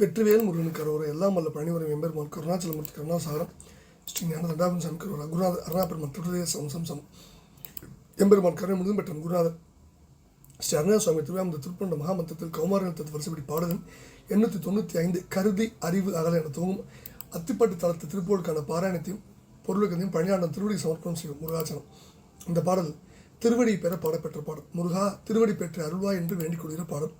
வெற்றிவேல் முருகன் கரோர் எல்லாம் வல்ல பழனிவரம் எம்பெருமான் கருணாச்சலமூர்த்தி கருணாசாரம் ஸ்ரீ ஞான தண்டாபன் சாமி கரோர் குருநாதர் அருணாபெருமான் திருதய சம்சம் சம் எம்பெருமான் கருணை முழுதும் பெற்ற குருநாதர். ஸ்ரீ அருணா சுவாமி திருவாமந்த திருப்பண்ட மகாமந்திரத்தில் கௌமாரத்தில் வரிசைப்படி பாடகன் எண்ணூற்றி தொண்ணூற்றி ஐந்து கருதி அறிவு அகல என துவங்கும் அத்திப்பட்டு தளத்து திருப்போருக்கான பாராயணத்தையும் பொருளுக்கத்தையும் பழனியாண்டம் திருவடி சமர்ப்பணம் செய்யும் முருகாச்சலம். இந்த பாடல் திருவடி பெற பாடப்பெற்ற பாடல். முருகா திருவடி பெற்ற அருள்வா என்று வேண்டிக் கொள்கிற பாடல்.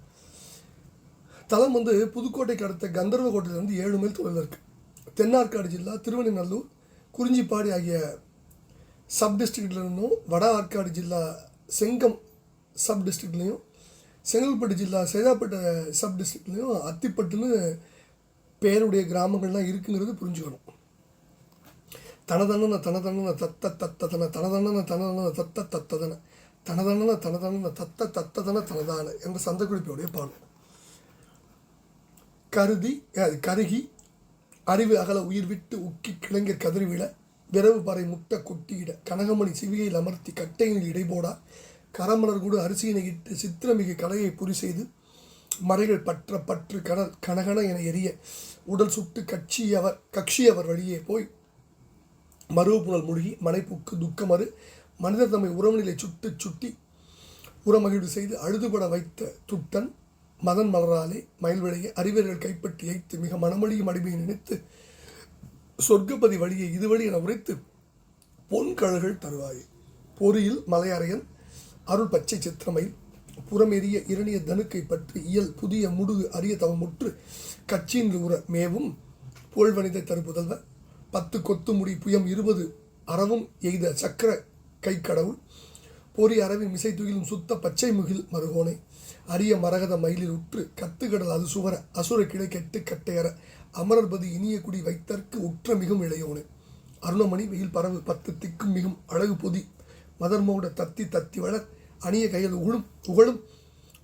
தலம் வந்து புதுக்கோட்டைக்கு அடுத்த கந்தர்வ கோட்டையிலிருந்து ஏழு மைல் தொலைவில் இருக்குது தென்னார்காடு ஜில்லா திருவண்ணநல்லூர் குறிஞ்சிப்பாடி ஆகிய சப் டிஸ்ட்ரிக்ட்லேருந்தும் வட ஆற்காடு ஜில்லா செங்கம் சப் டிஸ்ட்ரிக்ட்லேயும் செங்கல்பட்டு ஜில்லா சேதாப்பட்ட சப் டிஸ்ட்ரிக்ட்லேயும் அத்திப்பட்டுன்னு பேருடைய கிராமங்கள்லாம் இருக்குங்கிறது புரிஞ்சுக்கணும். தனதண்ணன தனதண்ணன தத்த தத்ததன தனதண்ணன தனதண்ண தத்த தத்ததன தனதண்ணன தனதண்ணன தத்த தத்ததன தனதான என்ற சந்தக்குறிப்பையுடைய பாடல். கருதி கருகி அறிவு அகல உயிர் விட்டு உக்கி கிளைஞர் கதறி விழ விரவு பறை முட்டை கொட்டியிட கனகமணி சிவிகையில் அமர்த்தி கட்டையினில் இடைபோடா கரமலர் கூட அரிசியினை இட்டு சித்திரமிகு கலையை புரி செய்து மறைகள் பற்ற பற்று கடல் கனகன என எரிய உடல் சுட்டு கட்சியவர் கட்சியவர் வழியே போய் மருவப்புணல் மூழ்கி மனைப்புக்கு துக்கமறு மனிதர் தம்மை உறவுநிலை சுட்டு சுட்டி உரமகிழ்வு செய்து அழுதுபட வைத்த துட்டன் மதன் மலராலே மயில் விளைய கைப்பற்றி ஐத்து மிக மனமொழியும் அடிமையை நினைத்து சொர்க்கபதி வழியை இது வழி என உரைத்து பொன் கழல்கள் தருவாயே. பொறியில் மலையறையன் அருள் பச்சை சித்திரமையில் புறமெறிய இரணிய தனுக்கை பற்றி இயல் புதிய முடுகு அரிய தவமுற்று கட்சியின் உற மேவும் புகழ்வனிதை தருப்புதல்வ பத்து கொத்து முடி புயம் இருபது அறவும் எய்த சக்கர கை கடவுள் பொறி அறவின் மிசை துகிலும் சுத்த பச்சை முகில் மருகோனை. அரிய மரகத மயிலில் உற்று கத்துக்கடல் அது சுவர அசுர கிளை கெட்டு கட்டையற. அமரர்பதி இனிய குடி வைத்தற்கு உற்ற மிகும் இளையோனே அருணமணி வெயில் பரவு பத்து திக்கும் மிகும் அழகு பொதி. மதர்மோட தத்தி தத்தி வளர் அணிய கையில் உகழும் உகழும்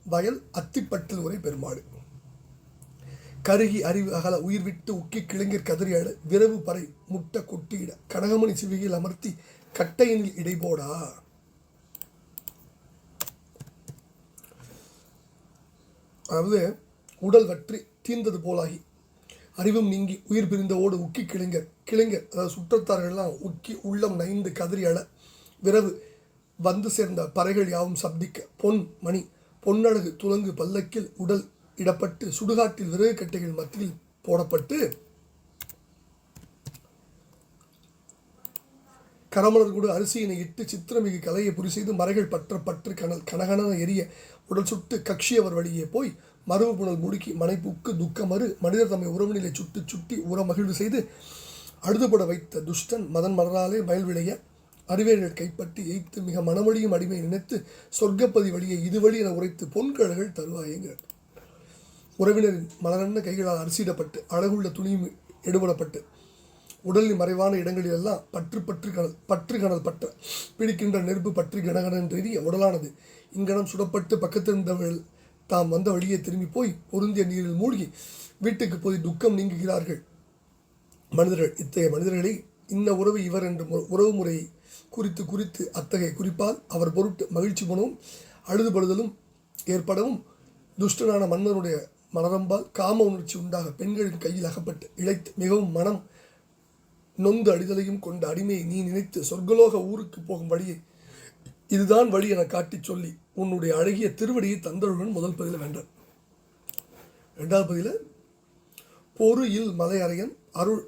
வயல் அத்திப்பட்டில் உரை பெருமாடு கருகி அறிவு அகல உயிர் விட்டு உக்கி கிளைஞர் கதறி அழ விரவு பறை முட்ட கொட்டியிட கனகமணி சிவிகையில் அமர்த்தி கட்டையினில் இடைபோடா. அதாவது உடல் வற்றி தீர்ந்தது போலாகி அறிவும் நீங்கி உயிர் பிரிந்தவோடு உக்கி கிளைஞர் கிளைஞர் அதாவது சுற்றத்தார்கள்லாம் உக்கி உள்ளம் நைந்து கதறி அழ விரவு வந்து சேர்ந்த பறைகள் யாவும் சப்திக்க பொன் மணி பொன்னழகு துலங்கு பல்லக்கில் உடல் இடப்பட்டு சுடுகாட்டில் விறகு கட்டைகள் மத்தியில் போடப்பட்டு கரமலர் கூட அரிசியினை இட்டு சித்திரமிகு கலையை புரி செய்து மறைகள் பற்ற பற்று கனல் கனகன எரிய உடல் சுட்டு கட்சியவர் வழியே போய் மருவு புனல் முடுக்கி மனைப்புக்கு துக்கமறு மனிதர் தம்மை உறவுநிலை சுட்டு சுட்டி உற மகிழ்வு செய்து அழுதுபட வைத்த துஷ்டன் மதன் மலராலே மயல்விளைய விளைய கைப்பற்றி எய்த்து மிக மனமொழியும் அடிமை நினைத்து சொர்க்கப்பதி வழியை இது வழி என உரைத்து பொன்கழல்கள் தருவாயங்கள் உறவினரின் மலரன்ன கைகளால் அரிசியிடப்பட்டு அழகுள்ள துணியும் எடுபடப்பட்டு உடலின் மறைவான இடங்களிலெல்லாம் பற்று பற்று கணல் பற்று கணல் பற்ற பிடிக்கின்ற நெருப்பு பற்றி கனகன எரிய உடலானது. இங்கனம் சுடப்பட்டு பக்கத்திருந்தவர்கள் தாம் வந்த வழியே திரும்பி போய் பொருந்திய நீரில் மூழ்கி வீட்டுக்கு போய் துக்கம் நீங்குகிறார்கள். மனிதர்கள் இத்தகைய மனிதர்களை இன்ன உறவு இவர் என்ற உறவு முறையை குறித்து குறித்து அத்தகைய குறிப்பால் அவர் பொருட்டு மகிழ்ச்சி குணமும் அழுதுபடுதலும் ஏற்படவும் துஷ்டனான மன்னனுடைய மனரம்பால் காம உணர்ச்சி உண்டாக பெண்களின் கையில் அகப்பட்டு இழைத்து மிகவும் மனம் நொந்து அடிதலையும் கொண்ட அடிமையை நீ நினைத்து சொர்க்கலோக ஊருக்கு போகும் வழியை இதுதான் வழி என காட்டிச் சொல்லி உன்னுடைய அழகிய திருவடியை தந்தருடன் முதல் பதில வேண்டார் ரெண்டாவது பதில பொறு இல் மலையறையன் அருள்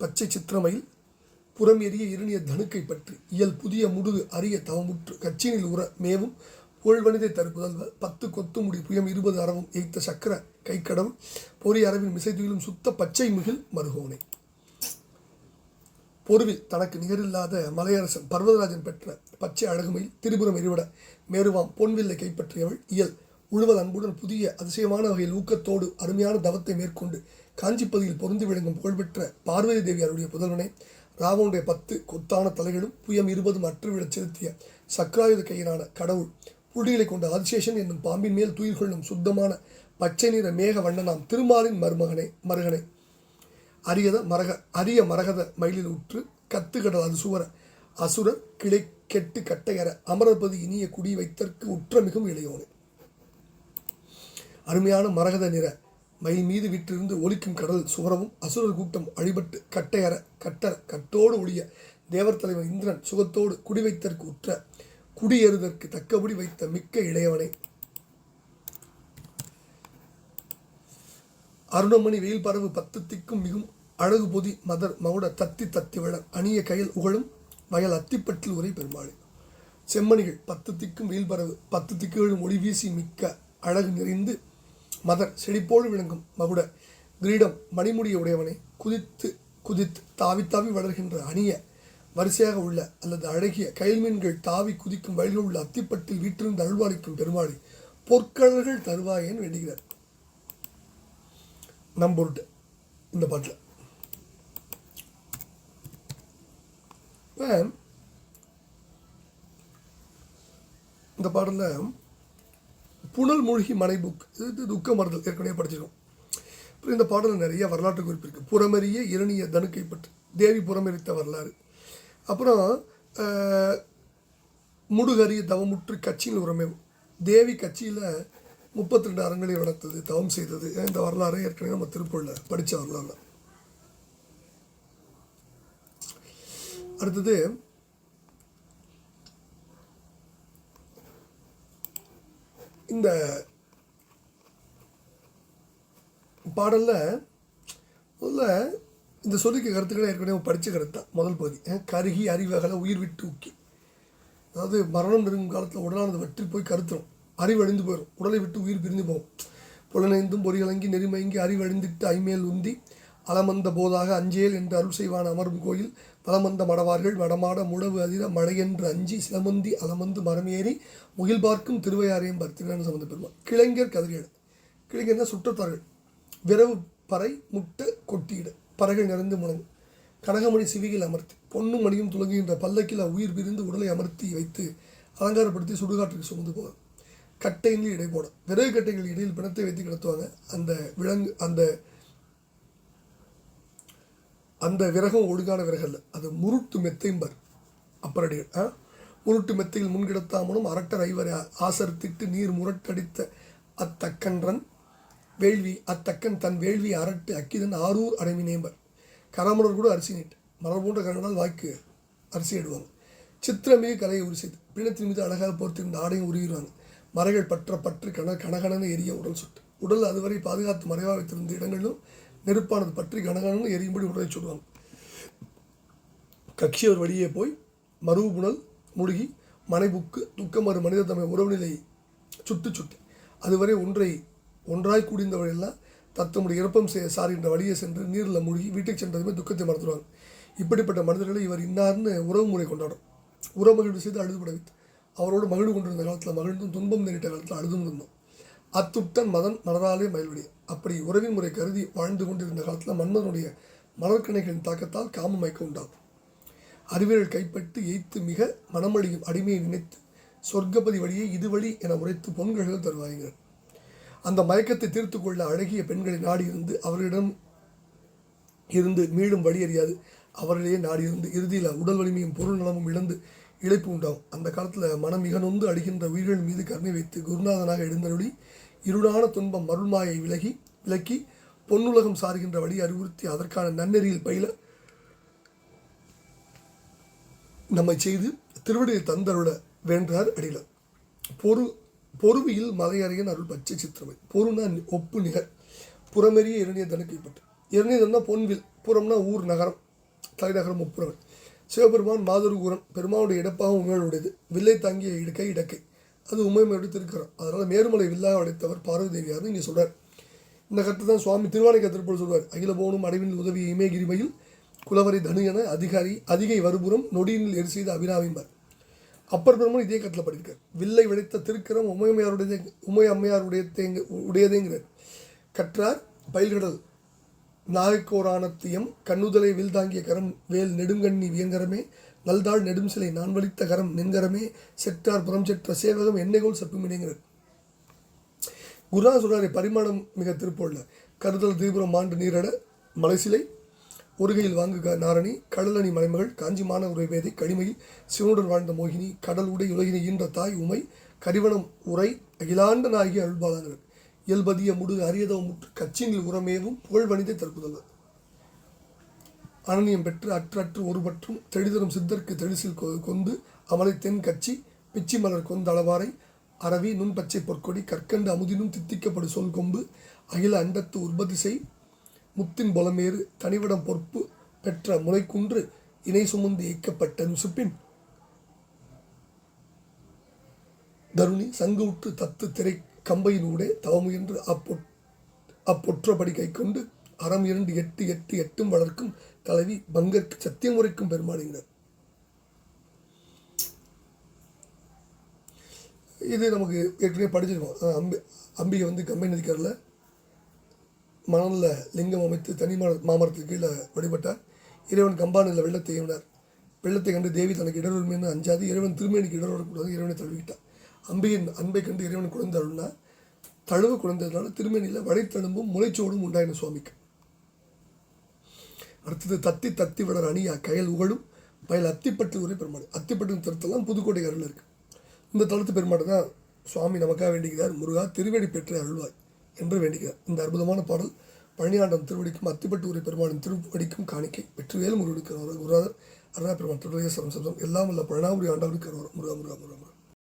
பச்சை சித்திரமையில் புறம் எரிய இருணிய தனுக்கை பற்றி இயல் புதிய முடுகு அரிய தவமுற்று கச்சினில் உற மேவும் புகழ்வனிதை தருப்புதல்வ பத்து கொத்து முடி புயம் இருபது அறவும் எய்த்த சக்கர கைக்கடம் பொறி அரவின் மிசைதுயிலும் சுத்த பச்சை மிகில் மருகோனை. பொருவில் தனக்கு நிகரில்லாத மலையரசன் பர்வதராஜன் பெற்ற பச்சை அழகுமையில் திரிபுரம் எரிவிட மேருவாம் பொன்வில்லை கைப்பற்றியவள் இயல். உழுவல் அன்புடன் புதிய அதிசயமான வகையில் ஊக்கத்தோடு அருமையான தவத்தை மேற்கொண்டு காஞ்சிப்பதியில் பொருந்தி விளங்கும் புகழ்பெற்ற பார்வதி தேவி அவருடைய புதல்வனே ராவனுடைய பத்து கொத்தான தலைகளும் புயம் இருபதும் அற்றுவிடச் செலுத்திய சக்ராயுத கையிலான கடவுள் புள்ளிகளை கொண்ட ஆதிசேஷன் என்னும் பாம்பின் மேல் துயில் கொள்ளும் சுத்தமான பச்சை நிற மேக வண்ணனாம் திருமாலின் மருமகனே மருகனே. அரியத மரக அரிய மரகத மயிலில் உற்று கத்துக்கடல் அது சுவர. அசுரர் கிளை கெட்டு கட்டையற. அமரபதி இனிய குடி வைத்தற்கு உற்ற மிகும் இளையோனே. அருமையான மரகத நிற. மயில் மீது விட்டிருந்து ஒலிக்கும் கடல் சுவரவும் அசுரர் கூட்டம் அழிபட்டு கட்டையற. கட்டர கட்டோடு ஒழிய தேவர் தலைவன் இந்திரன் சுகத்தோடு குடி வைத்தற்கு உற்ற. குடியேறுதற்கு தக்கபடி வைத்த மிக்க இளையவனே. அருணமணி வெயில் பரவு பத்து திக்கும் மிகும் அழகு பொதி மதர் மகுட தத்தி தத்தி வளர் அணிய கயல் உகழும் வயல் அத்திப்பட்டில் உரை பெருமாள். செம்மணிகள் பத்து திக்கும் வெயில் பரவு பத்து திக்குகளும் ஒளி வீசி மிக்க அழகு நிறைந்து மதர் செழிப்போடு விளங்கும் மகுட கிரீடம் மணிமுடிய உடையவனை. குதித்து குதித்து தாவி தாவி வளர்கின்ற அணிய வரிசையாக உள்ள அல்லது அழகிய கயல்மீன்கள் தாவி குதிக்கும் வயலில் உள்ள அத்திப்பட்டில் வீட்டிலிருந்து அருள்வாளிக்கும் பெருமாளி பொற்கழல்கள் தருவாயேன்னு வேண்டுகிறார். நம்பொருட்டு இந்த பாட்டில். இந்த பாடலில் புனல் மூழ்கி மனை புக் இது துக்க மறுதல் ஏற்கனவே படிச்சிருக்கோம். அப்புறம் இந்த பாடலில் நிறைய வரலாற்று குறிப்பு இருக்குது புறமெறிய இரணிய தனுக்கை பற்றி தேவி புறமறித்த வரலாறு. அப்புறம் முடுகரிய தவமுற்று கட்சியில் உரமே. தேவி கட்சியில் முப்பத்தி ரெண்டு அரண்களை வளர்த்தது தவம் செய்தது இந்த வரலாறு ஏற்கனவே நம்ம திருப்பூரில் படித்த வரலாறு அடுத்தது இந்த பாடலில் முதல்ல இந்த சொல்லிக்க கருத்துக்களை ஏற்கனவே படித்த கருத்து தான் முதல் பகுதி. கருகி அறிவகல உயிர் விட்டு ஊக்கி. அதாவது மரணம் நெருங்கும் காலத்தில் உடலானது வற்றி போய் கருத்துரும். அறிவு அழிந்து போயிடும் உடலை விட்டு உயிர் பிரிந்து போகும். புலனைந்தும் பொறிகளங்கி நெறிமயங்கி அறிவழிந்துட்டு ஐமேல் உந்தி அலமந்த போதாக அஞ்சேல் என்று அருள் செய்வான் அமரும் கோயில். பலமந்த மடவார்கள் வடமாட முழவு அதிர மழையென்று அஞ்சி சிலமந்தி அலமந்து மரமேறி முகில் பார்க்கும் திருவையாரையும் பார்த்திருக்கான சம்பந்த பெருமாள் கிளைஞர் கதிரியடு கிளைஞர்னா சுற்றத்தார்கள். விரவு பறை முட்டை கொட்டியிடு. பறகள் நிறைந்து முழங்கும். கனகமணி சிவியில் அமர்த்தி பொன்னும் மணியும் துளங்குகின்ற பல்லக்கில் உயிர் பிரிந்து உடலை அமர்த்தி வைத்து அலங்காரப்படுத்தி சுடுகாட்டுக்கு சுமந்து போவார் கட்டைகளில் இடை போட விறகு கட்டைகள் இடையில் பிணத்தை வைத்து கிடத்துவாங்க. அந்த விலங்கு அந்த அந்த விறகம் ஒழுங்கான விறகல்ல அது முருட்டு மெத்தைம்பர் அப்பரடிகள் ஆ? முருட்டு மெத்தையில் முன்கிடத்தாமலும் அரட்டர் ஐவரை ஆசரித்திட்டு நீர் முரட்டடித்த அத்தக்கன்றன் வேள்வி அத்தக்கன் தன் வேள்வி அரட்டு அக்கிதன் ஆரூர் அடைமினேம்பர் கராமணர் கூட அரிசி நீட்டு. மலர் போன்ற கரங்களால் வாய்க்கு அரிசி இடுவாங்க சித்திரமிகு கலையை உரி பிணத்தின் மீது அழகாக போர்த்திருந்த ஆடையும் உருகிறாங்க மறைகள் பற்ற பற்று கன கனகனன்னு எரிய உடல் சுட்டு. உடல் அதுவரை பாதுகாத்து மறைவாக வைத்திருந்த இடங்களிலும் நெருப்பானது பற்றி கனகனன்னு எரியும்படி உடலை கட்சி அவர் வழியே போய் மறுபுணல் முழுகி மனைபுக்கு துக்கமறு மனிதர் தம்மை உறவுநிலை சுட்டு சுட்டு. அதுவரை ஒன்றை ஒன்றாய் கூடிந்தவர்களெல்லாம் தத்தமுடைய இறப்பம் செய்ய சாரின்ற வழியே சென்று நீரில் மூழ்கி வீட்டுக்கு சென்றதுமே துக்கத்தை மறந்துடுவாங்க. இப்படிப்பட்ட மனிதர்களை இவர் இன்னார்னு உறவு முறை கொண்டாடும். உறவு மகிழ்வு செய்து அழுதுபட வைத்து அவரோடு மகிழ்வு கொண்டிருந்த காலத்தில் மகிழ்ந்தும் துன்பம் நேரிட்ட காலத்தில் அழுதும் இருந்தோம். அத்துட்டன் மதன் மலராலே மயில்வடி அப்படி உறவின் முறை கருதி வாழ்ந்து கொண்டிருந்த காலத்தில் மன்மதனுடைய மலர்கணைகளின் தாக்கத்தால் காம மயக்கம் உண்டாகும். அறிவியல் கைப்பட்டு எய்த்து மிக மனமழியும் அடிமையை நினைத்து சொர்க்கபதி வழியை இது வழி என உரைத்து பொன்கழல் தருவாய்கிறார் அந்த மயக்கத்தை தீர்த்து கொள்ள அழகிய பெண்களை நாடி இருந்து அவர்களிடம் இருந்து மீளும் வழி அறியாது. அவர்களையே நாடி இருந்து இறுதியில் உடல் வலிமையும் பொருள் நலமும் இழந்து இழைப்பு உண்டாகும். அந்த காலத்தில் மனம் மிக நொந்து அடிக்கின்ற உயிர்கள் மீது கருணை வைத்து குருநாதனாக எழுந்தருளி இருளான துன்பம் மருள்மாயை விலகி விலக்கி பொன்னுலகம் சார்கின்ற வழி அறிவுறுத்தி அதற்கான நன்னெறியில் பயில நம்மை செய்து திருவடியில் தந்தருள வேண்டார் அடில. பொறு பொறுவியில் மலையறையன் அருள் பச்சை சித்திரமை பொருனா ஒப்பு நிகர். புறமெறிய இரணிய தனுக்கைப்பட்டு இரணியதன்னா பொன்வில் புறம்னா ஊர் நகரம் தலைநகரம் ஒப்புறவன் சிவபெருமான் மாதுருகூரன் பெருமானுடைய இடப்பாகவும் உமையுடையது வில்லை தாங்கிய இடுக்கை இடக்கை. அது உமைமையோடு திருக்கிறோம் அதனால் மேருமலை வில்லாக அடைத்தவர் பார்வதி தேவியார்னு இங்கே சொல்கிறார் இந்த கருத்து தான் சுவாமி திருவானைக்க திருப்பூர் சொல்வார். அகில போனும் அடைவின் உதவி இமயகிரிமையில் குலவரை தனு என அதிகாரி அதிகை வருபுறம் நொடியினில் எரி செய்த அபிராமிம்பார் அப்பர் பிரம்மன் இதே கட்டில் படிக்கிறார். வில்லை விளைத்த திருக்கரம் உமையம்மையாருடைய உமை அம்மையாருடைய தேங்க உடையதேங்கிறார். கற்றார் பயில்கடல் நாகக்கோரானத்தியம் கண்ணுதலை வில் தாங்கிய கரம் வேல் நெடுங்கண்ணி வியங்கரமே நல்தாள் நெடும் சிலை நான் வலித்த கரம் நின்கரமே செற்றார் புறம் செற்ற சேவகம் என்னைகோல் சப்புமினேங்கிறார் குருநா பரிமாணம் மிக திருப்போல்ல கருதல் தீபுரம் மாண்டு நீரட மலைசிலை ஒருகையில் வாங்குக நாரணி கடலணி மலைமகள் காஞ்சிமான உரைவேதை கடிமையில் சிவனுடன் வாழ்ந்த மோகினி கடல் உடை உலகினை ஈன்ற தாய் உமை கரிவனம் உரை அகிலாண்ட நாயகி அருள்பாலாங்கிறார் இயல்பதிய முடு அரியதவ முற்று கச்சினில் உரமேவும் புகழ் வனிதை தற்புதல்வர். அனநியம் பெற்று அற்றற்று ஒருபற்றும் தெளிதரும் சித்தர்க்கு தெளிசில் கொந்து அமலை தென் கச்சி பிச்சி மலர் கொந்தளவாரை அரவி நுண்பச்சை பொற்கொடி கற்கண்டு அமுதினும் தித்திக்கப்படு சொல் கொம்பு அகில அண்டத்து உற்பத்தி செய் முத்தின் பொலமேறு தனிவிடம் பொறுப்பு பெற்ற முளைக்குன்று இணை சுமந்து இயக்கப்பட்ட நுசுப்பின். தருணி சங்குவுற்று தத்து திரை கம்பையினூடே தவமுயன்று அப்பொ அப்பொற்றபடி கை கொண்டு அறம் இரண்டு எட்டு எட்டு எட்டும் வளர்க்கும் தலைவி பங்கற்கு சத்தியம் உரைக்கும் பெருமாளுங்கிறார். இது நமக்கு ஏற்கனவே படிச்சிருக்கோம். அம்பி அம்பிகை வந்து கம்பை நதிக்கரில் மணலில் லிங்கம் அமைத்து தனி மாமரத்துக்கு கீழே வழிபட்டார். இறைவன் கம்பானில் வெள்ளத்தை ஏவினார். வெள்ளத்தை கண்டு தேவி தனக்கு இடர்வரும் என்று அஞ்சாது. இறைவன் திருமேனிக்கு இடர் வரக்கூடாது. இறைவனை தழுவிட்டார் அம்பியின் அன்பை கண்டு இறைவன் குழந்தை அருள்னா தழுவு குழந்ததுனால திருமேனியில் வளைத்தழும்பும் முளைச்சோடும் உண்டாயின சுவாமிக்கு. அடுத்தது தத்தி தத்தி விடர் அணியா கயல் உகழும். வயல் அத்திப்பட்டு உரை பெருமாள் அத்திப்பட்டு திருத்தலாம் புதுக்கோட்டை அருள் இருக்குது இந்த தளத்து பெருமாடு தான் சுவாமி நமக்காக வேண்டிக்கிறார். முருகா திருவடி பெற்ற அருள்வாய் என்று வேண்டிக்கிறார். இந்த அற்புதமான பாடல் பழனியாண்டம் திருவடிக்கும் அத்திப்பட்டு உரை பெருமாளின் திருவடிக்கும் காணிக்கை. வெற்றிவேல் முருகனுக்கு குருநாதர் அருணா பெருமாள் திருவடிய சரம் சப்தம் எல்லாம் உள்ள பழனாபுரி ஆண்டவருக்கு முருகா முருகா முருகா முருகா.